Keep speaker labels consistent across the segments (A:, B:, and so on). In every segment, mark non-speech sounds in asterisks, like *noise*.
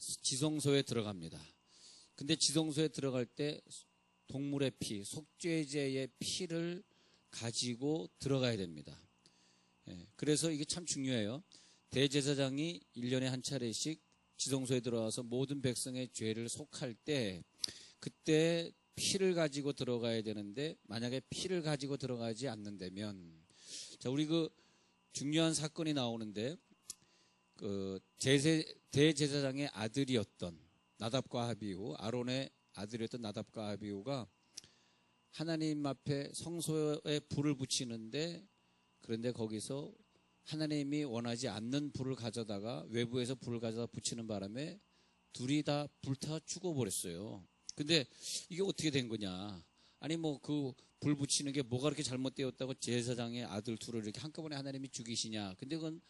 A: 지성소에 들어갑니다. 근데 지성소에 들어갈 때 동물의 피, 속죄제의 피를 가지고 들어가야 됩니다. 예, 그래서 이게 참 중요해요. 대제사장이 1년에 한 차례씩 지성소에 들어와서 모든 백성의 죄를 속할 때 그때 피를 가지고 들어가야 되는데 만약에 피를 가지고 들어가지 않는다면 자 우리 그 중요한 사건이 나오는데 그 제세, 대제사장의 아들이었던 나답과 하비우 아론의 아들이었던 나답과 하비우가 하나님 앞에 성소에 불을 붙이는데 그런데 거기서 하나님이 원하지 않는 불을 가져다가 외부에서 불을 가져다 붙이는 바람에 둘이 다 불타 죽어버렸어요. 근데 이게 어떻게 된 거냐? 아니 뭐 그 불 붙이는 게 뭐가 그렇게 잘못되었다고 제사장의 아들 둘을 이렇게 한꺼번에 하나님이 죽이시냐? 근데 그건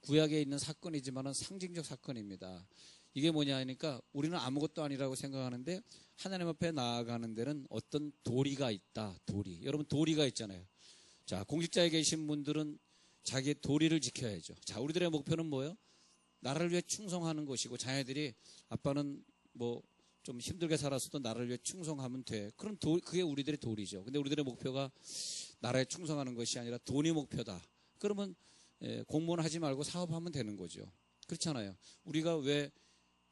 A: 구약에 있는 사건이지만은 상징적 사건입니다. 이게 뭐냐 하니까 우리는 아무것도 아니라고 생각하는데 하나님 앞에 나아가는 데는 어떤 도리가 있다. 도리. 여러분 도리가 있잖아요. 자, 공직자에 계신 분들은 자기의 도리를 지켜야죠. 자, 우리들의 목표는 뭐예요? 나라를 위해 충성하는 것이고 자녀들이 아빠는 뭐 좀 힘들게 살았어도 나라를 위해 충성하면 돼. 그럼 도, 그게 우리들의 도리죠. 근데 우리들의 목표가 나라에 충성하는 것이 아니라 돈이 목표다. 그러면 예, 공무원 하지 말고 사업하면 되는 거죠. 그렇잖아요. 우리가 왜,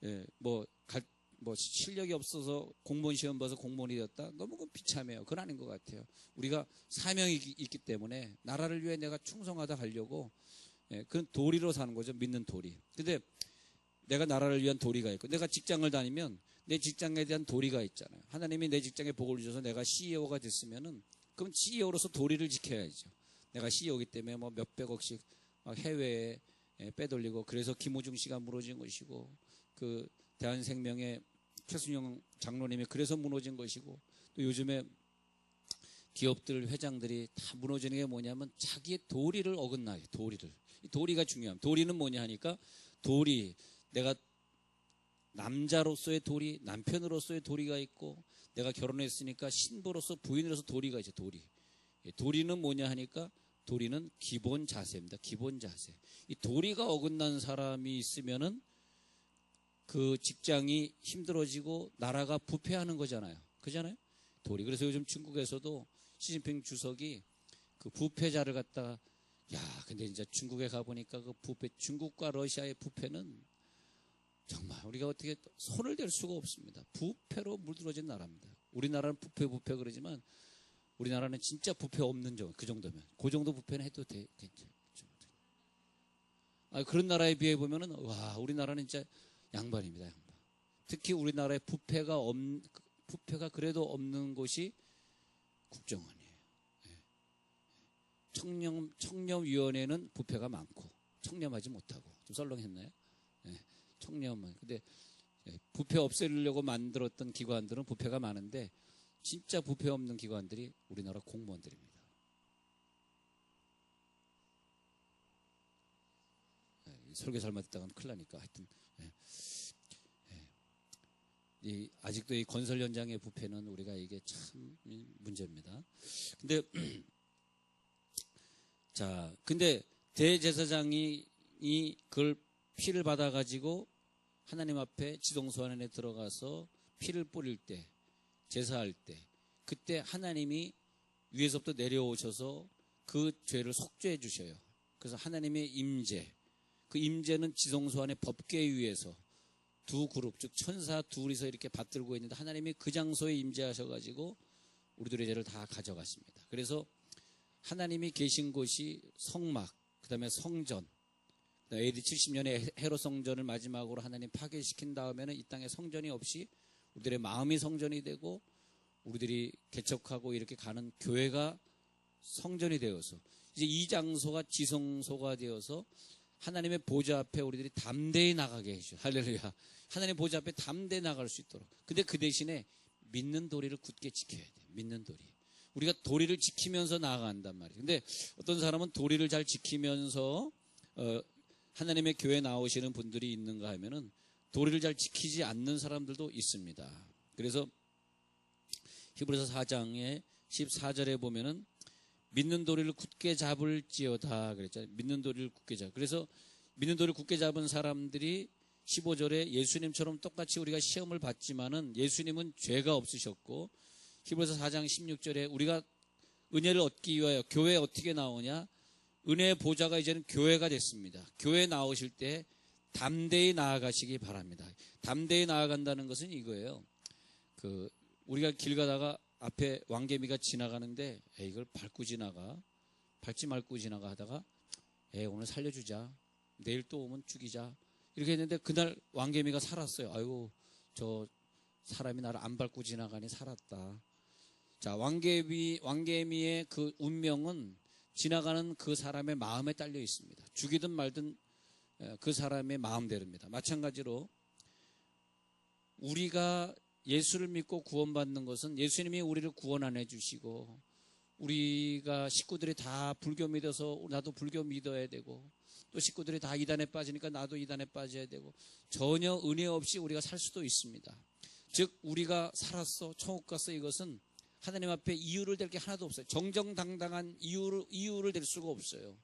A: 예, 뭐, 갈, 뭐, 실력이 없어서 공무원 시험 봐서 공무원이 되었다? 너무 그 비참해요. 그건 아닌 것 같아요. 우리가 사명이 있기 때문에 나라를 위해 내가 충성하다 하려고, 예, 그건 도리로 사는 거죠. 믿는 도리. 근데 내가 나라를 위한 도리가 있고, 내가 직장을 다니면 내 직장에 대한 도리가 있잖아요. 하나님이 내 직장에 복을 주셔서 내가 CEO가 됐으면은, 그럼 CEO로서 도리를 지켜야죠. 내가 CEO이기 때문에 뭐 몇백억씩 해외에 빼돌리고 그래서 김호중 씨가 무너진 것이고 그 대한생명의 최순영 장로님이 그래서 무너진 것이고 또 요즘에 기업들 회장들이 다 무너지는 게 뭐냐면 자기의 도리를 어긋나요. 도리를. 이 도리가 중요함. 도리는 뭐냐 하니까 도리 내가 남자로서의 도리, 남편으로서의 도리가 있고 내가 결혼했으니까 신부로서 부인으로서 도리가 있죠. 도리. 도리는 뭐냐 하니까 도리는 기본 자세입니다. 기본 자세. 이 도리가 어긋난 사람이 있으면은 그 직장이 힘들어지고 나라가 부패하는 거잖아요. 그잖아요? 도리. 그래서 요즘 중국에서도 시진핑 주석이 그 부패자를 갖다 야, 근데 이제 중국에 가보니까 그 부패, 중국과 러시아의 부패는 정말 우리가 어떻게 손을 댈 수가 없습니다. 부패로 물들어진 나라입니다. 우리나라는 부패, 부패 그러지만 우리나라는 진짜 부패 없는 정도, 그 정도면. 그 정도 부패는 해도 돼, 괜찮죠. 아, 그런 나라에 비해 보면은, 와, 우리나라는 진짜 양반입니다, 양반. 특히 우리나라의 부패가 없, 부패가 그래도 없는 곳이 국정원이에요. 예. 청렴, 청렴위원회는 부패가 많고, 청렴하지 못하고. 좀 썰렁했나요? 예. 청렴은. 근데, 예. 부패 없애려고 만들었던 기관들은 부패가 많은데, 진짜 부패 없는 기관들이 우리나라 공무원들입니다. 네, 설교 잘못했다가는 큰일 나니까 하여튼 네. 네. 이, 아직도 이 건설 현장의 부패는 우리가 이게 참 문제입니다. 근데 *clears throat* 자, 근데 대제사장이 이 그걸 피를 받아 가지고 하나님 앞에 지동소 안에 들어가서 피를 뿌릴 때 제사할 때 그때 하나님이 위에서부터 내려오셔서 그 죄를 속죄해 주셔요. 그래서 하나님의 임재 그 임재는 지성소 안에 법궤 위에서 두 그룹 즉 천사 둘이서 이렇게 받들고 있는데 하나님이 그 장소에 임재하셔 가지고 우리들의 죄를 다 가져가십니다. 그래서 하나님이 계신 곳이 성막 그다음에 성전 AD 70년에 헤로 성전을 마지막으로 하나님 파괴시킨 다음에는 이 땅에 성전이 없이 우리들의 마음이 성전이 되고 우리들이 개척하고 이렇게 가는 교회가 성전이 되어서 이제 이 장소가 지성소가 되어서 하나님의 보좌 앞에 우리들이 담대히 나가게 해주죠. 할렐루야. 하나님 보좌 앞에 담대히 나갈 수 있도록. 근데 그 대신에 믿는 도리를 굳게 지켜야 돼. 믿는 도리. 우리가 도리를 지키면서 나아간단 말이에요. 근데 어떤 사람은 도리를 잘 지키면서 어, 하나님의 교회 나오시는 분들이 있는가 하면은 도리를 잘 지키지 않는 사람들도 있습니다. 그래서 히브리서 4장의 14절에 보면은 믿는 도리를 굳게 잡을지어다 그랬잖아요. 믿는 도리를 굳게 잡. 그래서 믿는 도리를 굳게 잡은 사람들이 15절에 예수님처럼 똑같이 우리가 시험을 받지만은 예수님은 죄가 없으셨고 히브리서 4장 16절에 우리가 은혜를 얻기 위하여 교회에 어떻게 나오냐? 은혜의 보좌가 이제는 교회가 됐습니다. 교회 나오실 때 담대히 나아가시기 바랍니다. 담대히 나아간다는 것은 이거예요. 그 우리가 길 가다가 앞에 왕개미가 지나가는데 에이, 이걸 밟고 지나가 밟지 말고 지나가 하다가 에 오늘 살려주자 내일 또 오면 죽이자 이렇게 했는데 그날 왕개미가 살았어요. 아이고 저 사람이 나를 안 밟고 지나가니 살았다. 자 왕개미 왕개미의 그 운명은 지나가는 그 사람의 마음에 딸려 있습니다. 죽이든 말든 에, 그 사람의 마음대로입니다. 마찬가지로 우리가 예수를 믿고 구원받는 것은 예수님이 우리를 구원 안 해주시고 우리가 식구들이 다 불교 믿어서 나도 불교 믿어야 되고 또 식구들이 다 이단에 빠지니까 나도 이단에 빠져야 되고 전혀 은혜 없이 우리가 살 수도 있습니다. 즉 우리가 살았어 천국 갔어 이것은 하나님 앞에 이유를 댈 게 하나도 없어요. 정정당당한 이유를 이유를 댈 수가 없어요.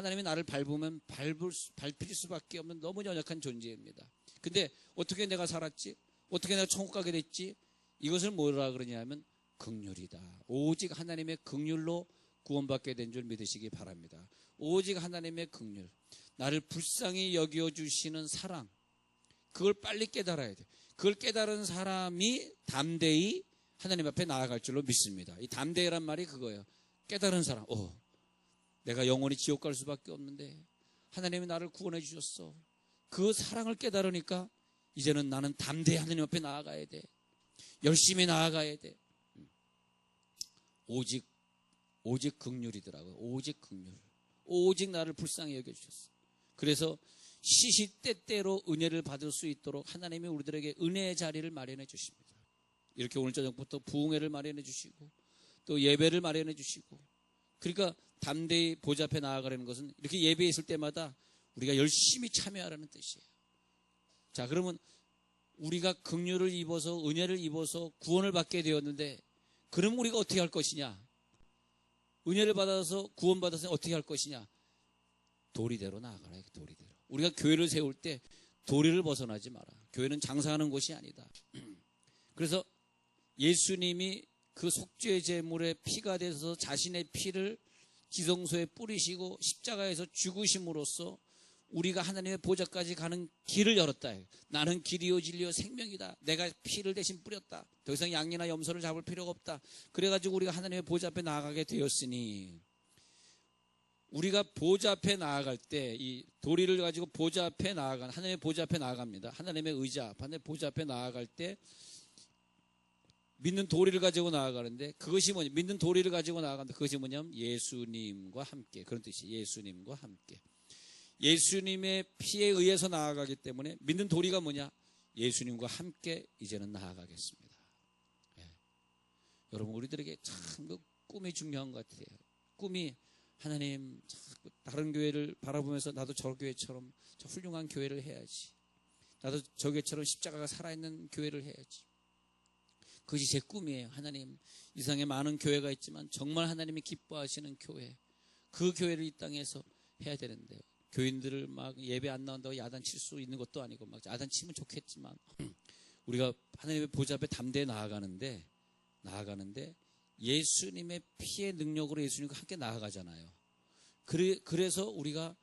A: 하나님이 나를 밟으면 밟을 수, 밟힐 수밖에 없는 너무 연약한 존재입니다. 근데 어떻게 내가 살았지? 어떻게 내가 천국 가게 됐지? 이것을 뭐라 그러냐면 극률이다. 오직 하나님의 극률로 구원받게 된 줄 믿으시기 바랍니다. 오직 하나님의 극률. 나를 불쌍히 여겨 주시는 사랑. 그걸 빨리 깨달아야 돼. 그걸 깨달은 사람이 담대히 하나님 앞에 나아갈 줄로 믿습니다. 이 담대히란 말이 그거예요. 깨달은 사람. 어, 내가 영원히 지옥 갈 수밖에 없는데 하나님이 나를 구원해 주셨어. 그 사랑을 깨달으니까 이제는 나는 담대히 하나님 앞에 나아가야 돼. 열심히 나아가야 돼. 오직 오직 극률이더라고요. 오직 극률. 오직 나를 불쌍히 여겨 주셨어. 그래서 시시때때로 은혜를 받을 수 있도록 하나님이 우리들에게 은혜의 자리를 마련해 주십니다. 이렇게 오늘 저녁부터 부흥회를 마련해 주시고 또 예배를 마련해 주시고 그러니까 담대히 보좌 앞에 나아가려는 것은 이렇게 예배에 있을 때마다 우리가 열심히 참여하라는 뜻이에요. 자, 그러면 우리가 긍휼을 입어서 은혜를 입어서 구원을 받게 되었는데 그럼 우리가 어떻게 할 것이냐? 은혜를 받아서 구원받아서 어떻게 할 것이냐? 도리대로 나아가라. 도리대로. 우리가 교회를 세울 때 도리를 벗어나지 마라. 교회는 장사하는 곳이 아니다. *clears throat* 그래서 예수님이 그 속죄 제물의 피가 돼서 자신의 피를 지성소에 뿌리시고 십자가에서 죽으심으로써 우리가 하나님의 보좌까지 가는 길을 열었다. 나는 길이요 진리요 생명이다. 내가 피를 대신 뿌렸다. 더 이상 양이나 염소를 잡을 필요가 없다. 그래가지고 우리가 하나님의 보좌 앞에 나아가게 되었으니 우리가 보좌 앞에 나아갈 때 이 도리를 가지고 보좌 앞에 나아간 하나님의 보좌 앞에 나아갑니다. 하나님의 의자, 하나님의 보좌 앞에 나아갈 때 믿는 도리를 가지고 나아가는데 그것이 뭐냐? 믿는 도리를 가지고 나아간다. 그것이 뭐냐면 예수님과 함께 그런 뜻이 예수님과 함께. 예수님의 피에 의해서 나아가기 때문에 믿는 도리가 뭐냐? 예수님과 함께 이제는 나아가겠습니다. 예. 여러분 우리들에게 참 그 꿈이 중요한 것 같아요. 꿈이 하나님 자꾸 다른 교회를 바라보면서 나도 저 교회처럼 저 훌륭한 교회를 해야지. 나도 저 교회처럼 십자가가 살아있는 교회를 해야지. 그것이 제 꿈이에요. 하나님 이상에 많은 교회가 있지만 정말 하나님이 기뻐하시는 교회. 그 교회를 이 땅에서 해야 되는데 교인들을 막 예배 안 나온다고 야단 칠 수 있는 것도 아니고 막 야단 치면 좋겠지만 *clears throat* 우리가 하나님의 보좌 앞에 담대히 나아가는데 나아가는데 예수님의 피의 능력으로 예수님과 함께 나아가잖아요. 그래, 그래서 우리가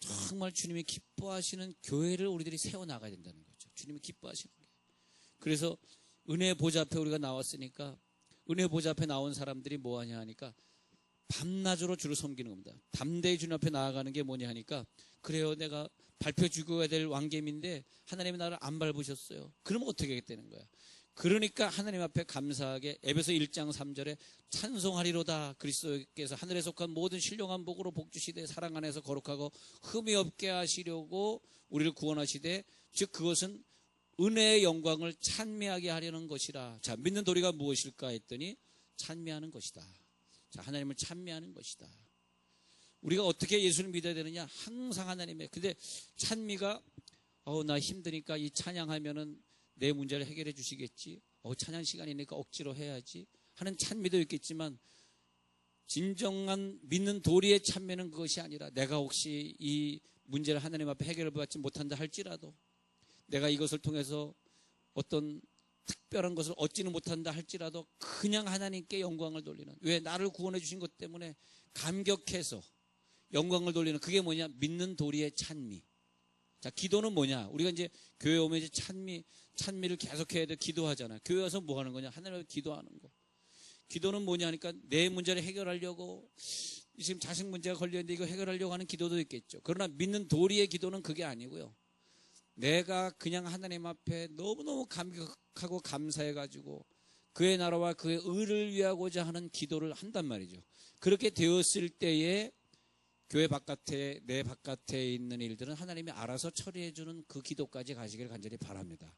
A: 정말 주님이 기뻐하시는 교회를 우리들이 세워 나가야 된다는 거죠. 주님이 기뻐하시는 게. 그래서 은혜 보좌 앞에 우리가 나왔으니까 은혜 보좌 앞에 나온 사람들이 뭐 하냐 하니까 밤낮으로 주를 섬기는 겁니다. 담대히 주님 앞에 나아가는 게 뭐냐 하니까 그래요 내가 발표 죽어야 될 왕개미인데 하나님이 나를 안 밟으셨어요. 그러면 어떻게 하겠다는 거야. 그러니까 하나님 앞에 감사하게 에베소 1장 3절에 찬송하리로다 그리스도께서 하늘에 속한 모든 신령한 복으로 복 주시되 사랑 안에서 거룩하고 흠이 없게 하시려고 우리를 구원하시되 즉 그것은 은혜의 영광을 찬미하게 하려는 것이라. 자, 믿는 도리가 무엇일까 했더니 찬미하는 것이다. 자, 하나님을 찬미하는 것이다. 우리가 어떻게 예수를 믿어야 되느냐? 항상 하나님의. 근데 찬미가 어, 나 힘드니까 이 찬양하면은 내 문제를 해결해 주시겠지. 어, 찬양 시간이니까 억지로 해야지. 하는 찬미도 있겠지만 진정한 믿는 도리의 찬미는 그것이 아니라 내가 혹시 이 문제를 하나님 앞에 해결을 받지 못한다 할지라도 내가 이것을 통해서 어떤 특별한 것을 얻지는 못한다 할지라도 그냥 하나님께 영광을 돌리는 왜 나를 구원해 주신 것 때문에 감격해서 영광을 돌리는 그게 뭐냐? 믿는 도리의 찬미. 자 기도는 뭐냐? 우리가 이제 교회 오면 이제 찬미 찬미를 계속해야 돼 기도하잖아 교회 와서 뭐 하는 거냐? 하나님 앞에 기도하는 거. 기도는 뭐냐 하니까 내 문제를 해결하려고 지금 자식 문제가 걸려 있는데 이거 해결하려고 하는 기도도 있겠죠. 그러나 믿는 도리의 기도는 그게 아니고요 내가 그냥 하나님 앞에 너무너무 감격하고 감사해가지고 그의 나라와 그의 의를 위하고자 하는 기도를 한단 말이죠. 그렇게 되었을 때에 교회 바깥에, 내 바깥에 있는 일들은 하나님이 알아서 처리해주는 그 기도까지 가시길 간절히 바랍니다.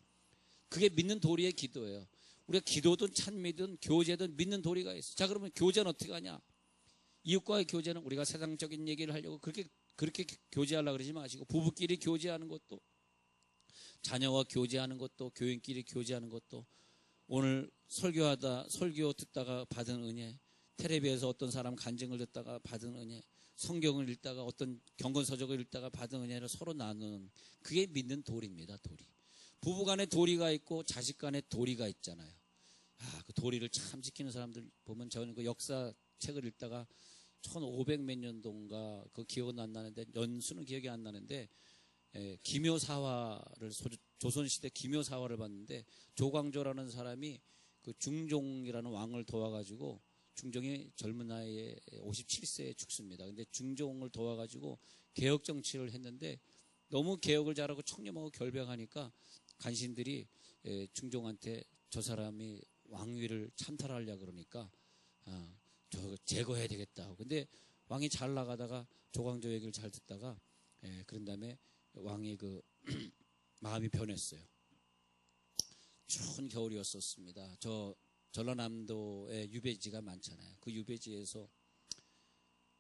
A: 그게 믿는 도리의 기도예요. 우리가 기도든 찬미든 교제든 믿는 도리가 있어. 자, 그러면 교제는 어떻게 하냐? 이웃과의 교제는 우리가 세상적인 얘기를 하려고 그렇게, 그렇게 교제하려고 그러지 마시고 부부끼리 교제하는 것도 자녀와 교제하는 것도 교인끼리 교제하는 것도 오늘 설교하다 설교 듣다가 받은 은혜 텔레비에서 어떤 사람 간증을 듣다가 받은 은혜 성경을 읽다가 어떤 경건서적을 읽다가 받은 은혜를 서로 나누는 그게 믿는 도리입니다 도리 부부간에 도리가 있고 자식간에 도리가 있잖아요. 아 그 도리를 참 지키는 사람들 보면 저는 그 역사 책을 읽다가 1500 몇 년도인가 그 기억은 안 나는데 연수는 기억이 안 나는데 예, 기묘사화를 조선시대 기묘사화를 봤는데 조광조라는 사람이 그 중종이라는 왕을 도와가지고 중종이 젊은 나이에 57세에 죽습니다. 근데 중종을 도와가지고 개혁 정치를 했는데 너무 개혁을 잘하고 청렴하고 결백하니까 간신들이 예, 중종한테 저 사람이 왕위를 참탈하려 그러니까 아, 저 제거해야 되겠다. 근데 왕이 잘 나가다가 조광조 얘기를 잘 듣다가 예, 그런 다음에 왕의 그 *clears throat* 마음이 변했어요. 추운 겨울이었었습니다. 저 전라남도에 유배지가 많잖아요. 그 유배지에서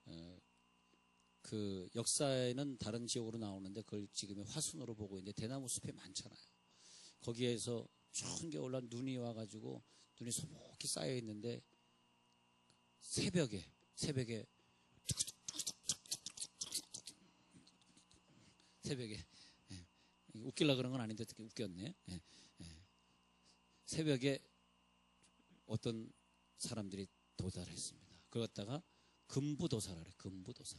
A: 어, 그 역사에는 다른 지역으로 나오는데 그걸 지금의 화순으로 보고 있는데 대나무 숲이 많잖아요. 거기에서 추운 겨울날 눈이 와가지고 눈이 소복히 쌓여 있는데 새벽에 새벽에 새벽에 예. 웃길라 그런 건 아닌데 어떻게 웃겼네. 예. 예. 새벽에 어떤 사람들이 도달했습니다. 그러다가 금부도사라 그래. 금부도사.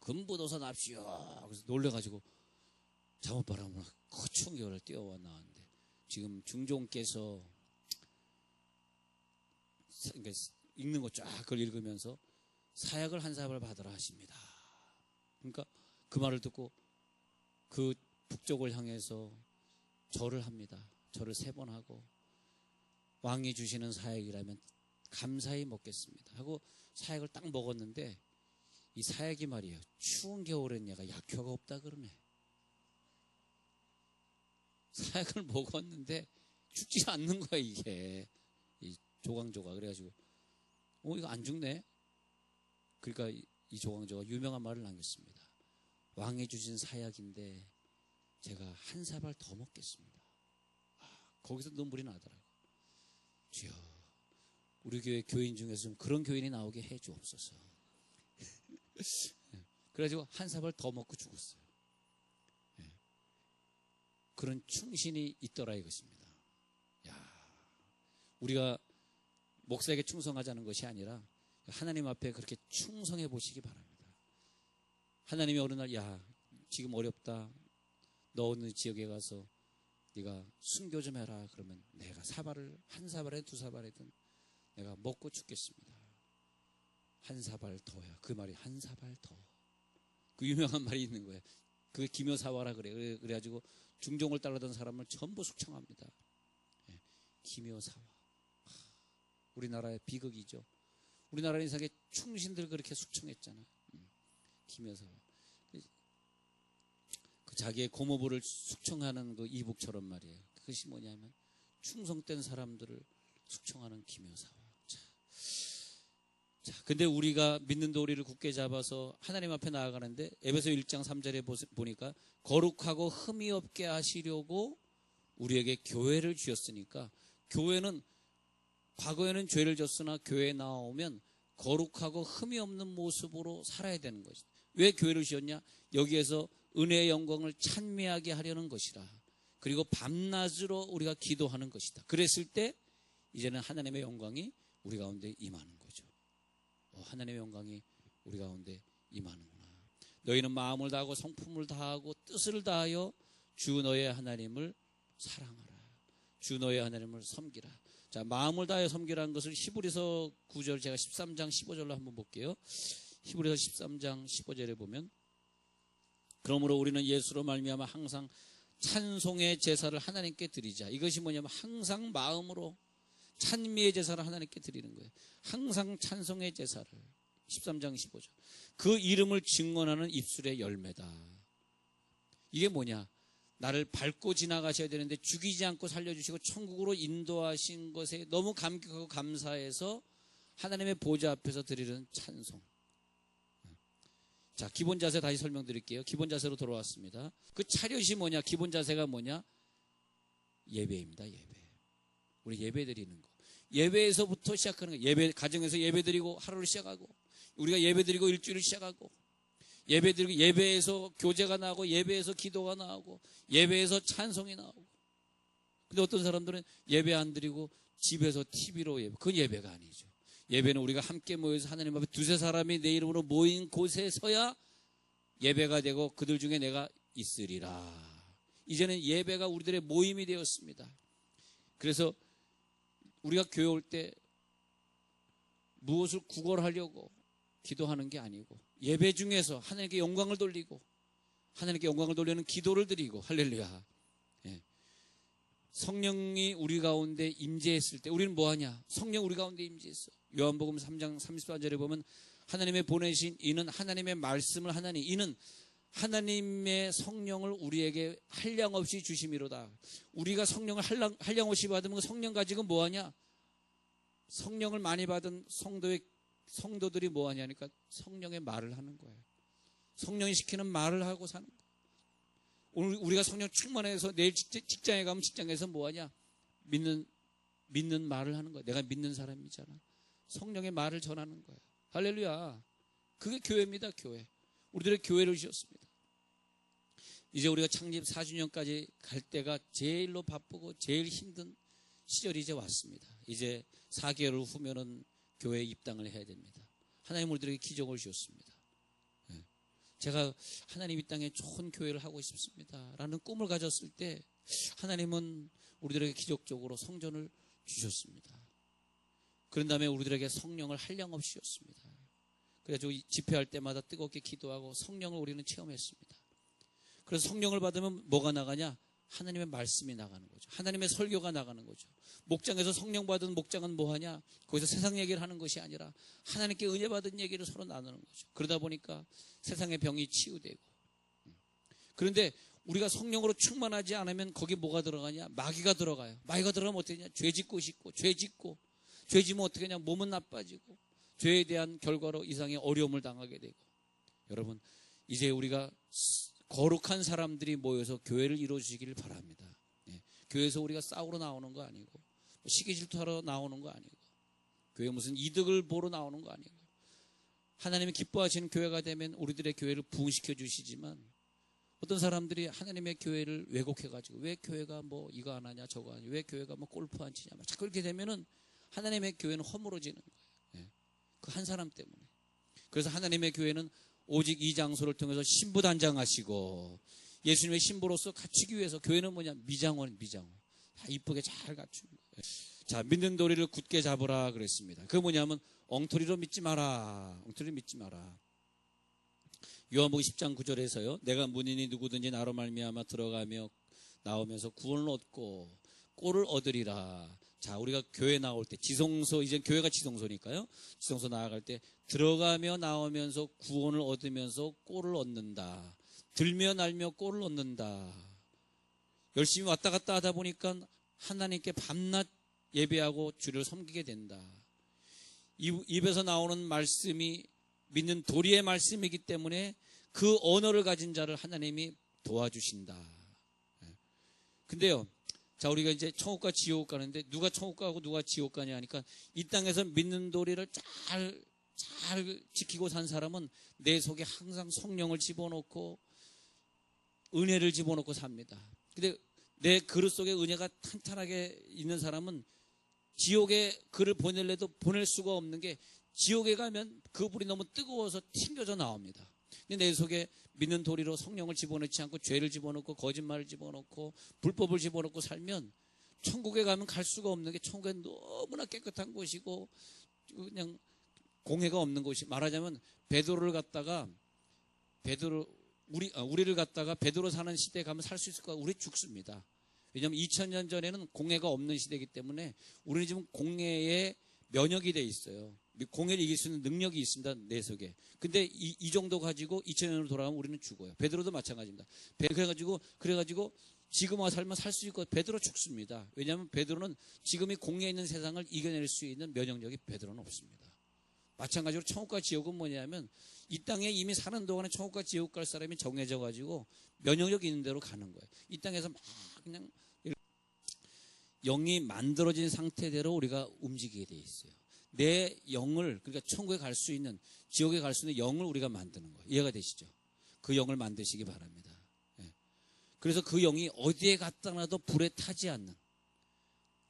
A: 금부도사 납시오. 그래서 놀래가지고 잠옷 바람을 거추운 겨울을 뛰어와 나왔는데 지금 중종께서 그러니까 읽는 거 쫙 그걸 읽으면서 사약을 한 사발 받으라 하십니다. 그러니까 그 말을 듣고 그 북쪽을 향해서 절을 합니다. 절을 세 번 하고 왕이 주시는 사약이라면 감사히 먹겠습니다. 하고 사약을 딱 먹었는데 이 사약이 말이에요. 추운 겨울엔 얘가 약효가 없다 그러네. 사약을 *laughs* 먹었는데 죽지 않는 거야 이게 이 조광조가 그래가지고 어 이거 안 죽네. 그러니까 이 조광조가 유명한 말을 남겼습니다. 왕이 주신 사약인데 제가 한 사발 더 먹겠습니다. 아, 거기서 눈물이 나더라고. 주여, 우리 교회 교인 중에서 좀 그런 교인이 나오게 해 주옵소서. *laughs* 그래가지고 한 사발 더 먹고 죽었어요. 예. 그런 충신이 있더라 이것입니다. 야, 우리가 목사에게 충성하자는 것이 아니라 하나님 앞에 그렇게 충성해 보시기 바랍니다. 하나님이 어느 날, 야, 지금 어렵다. 너 어느 지역에 가서 네가 순교 좀 해라. 그러면 내가 사발을, 한 사발에 두 사발이든 내가 먹고 죽겠습니다. 한 사발 더야. 그 말이 한 사발 더. 그 유명한 말이 있는 거예요. 그게 기묘사화라 그래. 그래가지고 중종을 따르던 사람을 전부 숙청합니다. 예, 기묘사화. 우리나라의 비극이죠. 우리나라 인상에 충신들 그렇게 숙청했잖아. 김여사. 그 자기의 고모부를 숙청하는 그 이북처럼 말이에요. 그것이 뭐냐면 충성된 사람들을 숙청하는 김여사와. 자, 자, 근데 우리가 믿는 도리를 굳게 잡아서 하나님 앞에 나아가는데 에베소 1장 3절에 보니까 거룩하고 흠이 없게 하시려고 우리에게 교회를 주셨으니까 교회는 과거에는 죄를 졌으나 교회에 나오면 거룩하고 흠이 없는 모습으로 살아야 되는 것이다. 왜 교회를 지었냐? 여기에서 은혜의 영광을 찬미하게 하려는 것이라. 그리고 밤낮으로 우리가 기도하는 것이다. 그랬을 때 이제는 하나님의 영광이 우리 가운데 임하는 거죠. 어, 하나님의 영광이 우리 가운데 임하는구나. 너희는 마음을 다하고 성품을 다하고 뜻을 다하여 주 너의 하나님을 사랑하라. 주 너의 하나님을 섬기라. 자, 마음을 다하여 섬기라는 것을 히브리서 9절 제가 13장 15절로 한번 볼게요. 히브리서 13장 15절에 보면 그러므로 우리는 예수로 말미암아 항상 찬송의 제사를 하나님께 드리자. 이것이 뭐냐면 항상 마음으로 찬미의 제사를 하나님께 드리는 거예요. 항상 찬송의 제사를 13장 15절. 그 이름을 증언하는 입술의 열매다. 이게 뭐냐? 나를 밟고 지나가셔야 되는데 죽이지 않고 살려주시고 천국으로 인도하신 것에 너무 감격하고 감사해서 하나님의 보좌 앞에서 드리는 찬송. 자, 기본 자세 다시 설명드릴게요. 기본 자세로 돌아왔습니다. 그 차렷이 뭐냐? 기본 자세가 뭐냐? 예배입니다, 예배. 우리 예배 드리는 거. 예배에서부터 시작하는 거. 예배, 가정에서 예배 드리고 하루를 시작하고, 우리가 예배 드리고 일주일을 시작하고, 예배 드리고, 예배에서 교제가 나오고, 예배에서 기도가 나오고, 예배에서 찬송이 나오고. 근데 어떤 사람들은 예배 안 드리고, 집에서 TV로 예배. 그건 예배가 아니죠. 예배는 우리가 함께 모여서 하나님 앞에 두세 사람이 내 이름으로 모인 곳에 서야 예배가 되고 그들 중에 내가 있으리라. 이제는 예배가 우리들의 모임이 되었습니다. 그래서 우리가 교회 올 때 무엇을 구걸하려고 기도하는 게 아니고 예배 중에서 하나님께 영광을 돌리고 하나님께 영광을 돌리는 기도를 드리고 할렐루야. 예. 성령이 우리 가운데 임재했을 때 우리는 뭐 하냐? 성령 우리 가운데 임재했어. 요한복음 3장 34절에 보면 하나님의 보내신 이는 하나님의 말씀을 하나니 이는 하나님의 성령을 우리에게 한량 없이 주심이로다. 우리가 성령을 한량, 한량 없이 받으면 그 성령 가지고 뭐 하냐? 성령을 많이 받은 성도의 성도들이 뭐 하냐니까 성령의 말을 하는 거예요. 성령이 시키는 말을 하고 사는 거예요. 오늘 우리가 성령 충만해서 내일 직장에 가면 직장에서 뭐 하냐? 믿는 믿는 말을 하는 거야. 내가 믿는 사람이잖아. 성령의 말을 전하는 거야. 할렐루야. 그게 교회입니다, 교회. 우리들의 교회를 주셨습니다. 이제 우리가 창립 4주년까지 갈 때가 제일로 바쁘고 제일 힘든 시절이 이제 왔습니다. 이제 4개월 후면은 교회에 입당을 해야 됩니다. 하나님 우리들에게 기적을 주셨습니다. 예. 제가 하나님 이 땅에 좋은 교회를 하고 싶습니다. 라는 꿈을 가졌을 때 하나님은 우리들에게 기적적으로 성전을 주셨습니다. 그런 다음에 우리들에게 성령을 한량없이 줬습니다. 그래서 집회할 때마다 뜨겁게 기도하고 성령을 우리는 체험했습니다. 그래서 성령을 받으면 뭐가 나가냐? 하나님의 말씀이 나가는 거죠. 하나님의 설교가 나가는 거죠. 목장에서 성령 받은 목장은 뭐 하냐? 거기서 세상 얘기를 하는 것이 아니라 하나님께 은혜 받은 얘기를 서로 나누는 거죠. 그러다 보니까 세상의 병이 치유되고. 그런데 우리가 성령으로 충만하지 않으면 거기 뭐가 들어가냐? 마귀가 들어가요. 마귀가 들어가면 어떻게 되냐? 죄 짓고 싶고, 죄 짓고, 죄 지면 어떻게 하냐? 몸은 나빠지고, 죄에 대한 결과로 이상의 어려움을 당하게 되고. 여러분, 이제 우리가 거룩한 사람들이 모여서 교회를 이루어주시기를 바랍니다. 네. 교회에서 우리가 싸우러 나오는 거 아니고, 뭐 시기 질투하러 나오는 거 아니고, 교회 무슨 이득을 보러 나오는 거 아니고, 하나님이 기뻐하시는 교회가 되면 우리들의 교회를 부흥시켜 주시지만, 어떤 사람들이 하나님의 교회를 왜곡해가지고, 왜 교회가 뭐 이거 안 하냐, 저거 하냐, 왜 교회가 뭐 골프 안 치냐, 자꾸 그렇게 되면은 하나님의 교회는 허물어지는 거예요. 네. 그한 사람 때문에. 그래서 하나님의 교회는 오직 이 장소를 통해서 신부 단장하시고 예수님의 신부로서 갖추기 위해서 교회는 뭐냐 미장원 미장원 다 이쁘게 잘 거예요. 자 믿는 도리를 굳게 잡으라 그랬습니다. 그 뭐냐면 엉터리로 믿지 마라. 엉터리 믿지 마라. 요한복음 10장 9절에서요. 내가 문인이 누구든지 나로 말미암아 들어가며 나오면서 구원을 얻고 꼴을 얻으리라. 자, 우리가 교회 나올 때 지성소 이제 교회가 지성소니까요. 지성소 나아갈 때 들어가며 나오면서 구원을 얻으면서 꼴을 얻는다. 들며 날며 꼴을 얻는다. 열심히 왔다 갔다 하다 보니까 하나님께 밤낮 예배하고 주를 섬기게 된다. 입에서 나오는 말씀이 믿는 도리의 말씀이기 때문에 그 언어를 가진 자를 하나님이 도와주신다. 예. 근데요, 자, 우리가 이제 천국과 지옥 가는데 누가 천국 가고 누가 지옥 가냐 하니까 이 땅에서 믿는 도리를 잘, 잘 지키고 산 사람은 내 속에 항상 성령을 집어넣고 은혜를 집어넣고 삽니다. 근데 내 그릇 속에 은혜가 탄탄하게 있는 사람은 지옥에 그를 보낼래도 보낼 수가 없는 게 지옥에 가면 그 불이 너무 뜨거워서 튕겨져 나옵니다. 근데 내 속에 믿는 도리로 성령을 집어넣지 않고 죄를 집어넣고 거짓말을 집어넣고 불법을 집어넣고 살면 천국에 가면 갈 수가 없는 게 천국은 너무나 깨끗한 곳이고 그냥 공해가 없는 곳이 말하자면 베드로를 갖다가 베드로 우리 아, 우리를 갖다가 베드로 사는 시대에 가면 살 수 있을까? 우리 죽습니다. 왜냐하면 2000년 전에는 공해가 없는 시대이기 때문에 우리는 지금 공해에 면역이 돼 있어요. 공해를 이길 수 있는 능력이 있습니다. 내 속에. 근데 이, 이 정도 가지고 2000년으로 돌아가면 우리는 죽어요. 베드로도 마찬가지입니다. 베- 그래가지고 그래가지고 지금 와 살면 살 수 있고 베드로 죽습니다. 왜냐하면 베드로는 지금이 공해에 있는 세상을 이겨낼 수 있는 면역력이 베드로는 없습니다. 마찬가지로 천국과 지옥은 뭐냐면 이 땅에 이미 사는 동안에 천국과 지옥 갈 사람이 정해져 가지고 면역력 있는 대로 가는 거예요. 이 땅에서 막 그냥 영이 만들어진 상태대로 우리가 움직이게 돼 있어요. 내 영을 그러니까 천국에 갈 수 있는 지옥에 갈 수 있는 영을 우리가 만드는 거예요. 이해가 되시죠? 그 영을 만드시기 바랍니다. 예. 그래서 그 영이 어디에 갖다 놔도 불에 타지 않는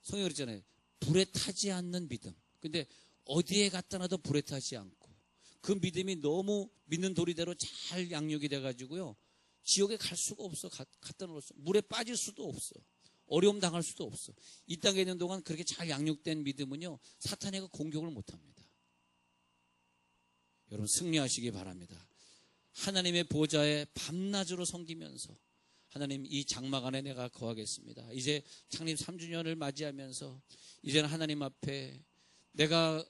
A: 성경이 그랬잖아요. 불에 타지 않는 믿음. 근데 어디에 갖다 놔도 불에 타지 않고 그 믿음이 너무 믿는 도리대로 잘 양육이 돼가지고요. 지옥에 갈 수가 없어. 가- 갖다 놓았어. 물에 빠질 수도 없어. 어려움 당할 수도 없어. 이 땅에 있는 동안 그렇게 잘 양육된 믿음은요. 사탄에게 공격을 못 합니다. 여러분 승리하시기 바랍니다. 하나님의 보좌에 밤낮으로 섬기면서 하나님 이 장막 안에 내가 거하겠습니다. 이제 창립 3주년을 맞이하면서 이제는 하나님 앞에 내가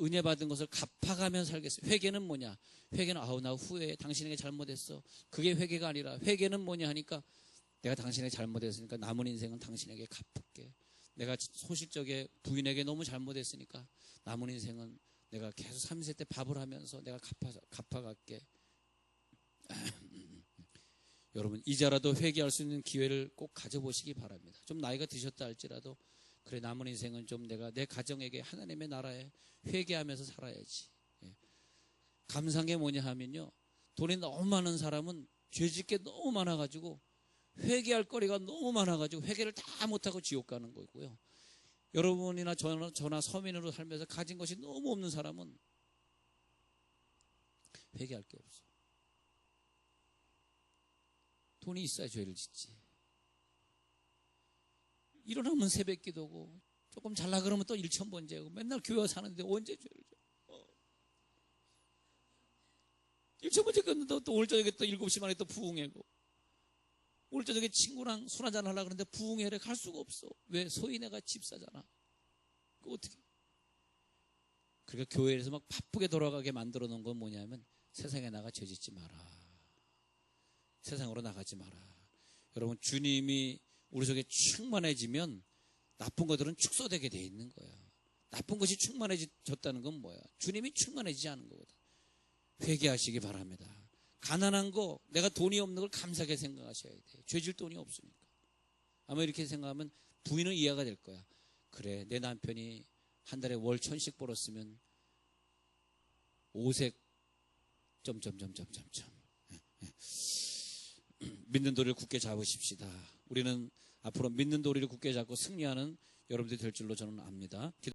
A: 은혜 받은 것을 갚아가며 살겠어요. 회개는 뭐냐? 회개는 아우 나 후회 당신에게 잘못했어. 그게 회개가 아니라 회개는 뭐냐 하니까 내가 당신에게 잘못했으니까 남은 인생은 당신에게 갚을게. 내가 소실적에 부인에게 너무 잘못했으니까 남은 인생은 내가 계속 3세 때 밥을 하면서 내가 갚아, 갚아갈게. *laughs* 여러분 이제라도 회개할 수 있는 기회를 꼭 가져보시기 바랍니다. 좀 나이가 드셨다 할지라도 그래 남은 인생은 좀 내가 내 가정에게 하나님의 나라에 회개하면서 살아야지. 예. 감사한 게 뭐냐 하면요. 돈이 너무 많은 사람은 죄짓 게 너무 많아가지고 회개할 거리가 너무 많아가지고 회개를 다 못하고 지옥 가는 거고요. 여러분이나 저나, 저나 서민으로 살면서 가진 것이 너무 없는 사람은 회개할 게 없어. 돈이 있어야 죄를 짓지. 일어나면 새벽 기도고 조금 잘나 그러면 또 일천번제고 맨날 교회 사는데 언제 죄를 져? 어. 일천번제 끝는데 또 오늘 저녁에 또 일곱 시 만에 또 부흥회고 오늘 저녁에 친구랑 술 한잔 하려고 그러는데 부흥회를 갈 수가 없어. 왜? 소인애가 집사잖아. 그 어떻게? 그러니까 교회에서 막 바쁘게 돌아가게 만들어 놓은 건 뭐냐면 세상에 나가 죄짓지 마라. 세상으로 나가지 마라. 여러분 주님이 우리 속에 충만해지면 나쁜 것들은 축소되게 돼 있는 거야. 나쁜 것이 충만해졌다는 건 뭐야? 주님이 충만해지지 않은 거거든. 회개하시기 바랍니다. 가난한 거, 내가 돈이 없는 걸 감사하게 생각하셔야 돼. 죄질 돈이 없으니까. 아마 이렇게 생각하면 부인은 이해가 될 거야. 그래, 내 남편이 한 달에 월 천씩 벌었으면 오색 점점점점점점 *clears throat* 믿는 도리를 굳게 잡으십시다. 우리는 앞으로 믿는 도리를 굳게 잡고 승리하는 여러분들이 될 줄로 저는 압니다.